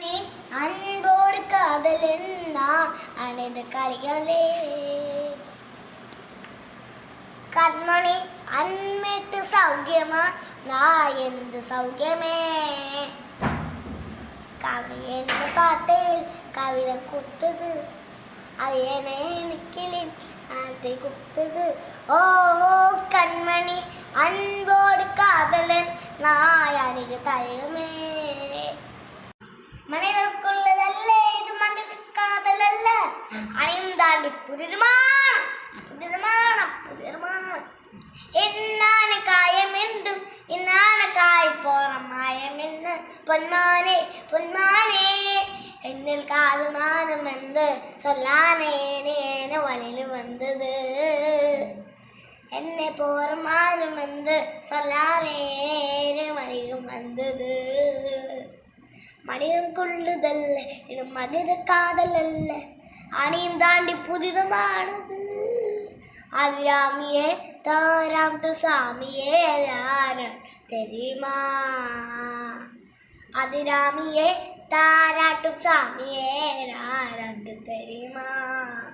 நீ அன்போடு காதலென்னா அனைத்து கரிகளே கண்மணி அன்மேட்டு சௌக்கியமா? நான் எந்த சௌக்கியமே. கவி என்ன பாட்டில் கவிதை குத்துது. அது என்ன நிக்கிலின் ஆசை குத்துது. ஓ கண்மணி அன்போடு காதலன். நான் அணிகு தயிரும் அனையும் தாண்டி புதிருமானம் புதிருமானம் புதிருமானம். என்னான காயம் என்றும் என்னான காய் போற மாயம் என்ன பொன்மானே பொன்மானே என்னில் காதுமானம் என்று சொல்லானே நேன வழியில் வந்தது. என்னை போற மானம் என்று சொல்லானே வழியில் வந்தது. மனிதன் അണിയും പുതിതമാണത് അതിരാമിയെ താരാം ടു സ്വാമിയേ താരം തെരുമാ. അതിരാമിയെ താരാട്ടും സ്വാമിയേ താരം തെരുമാ.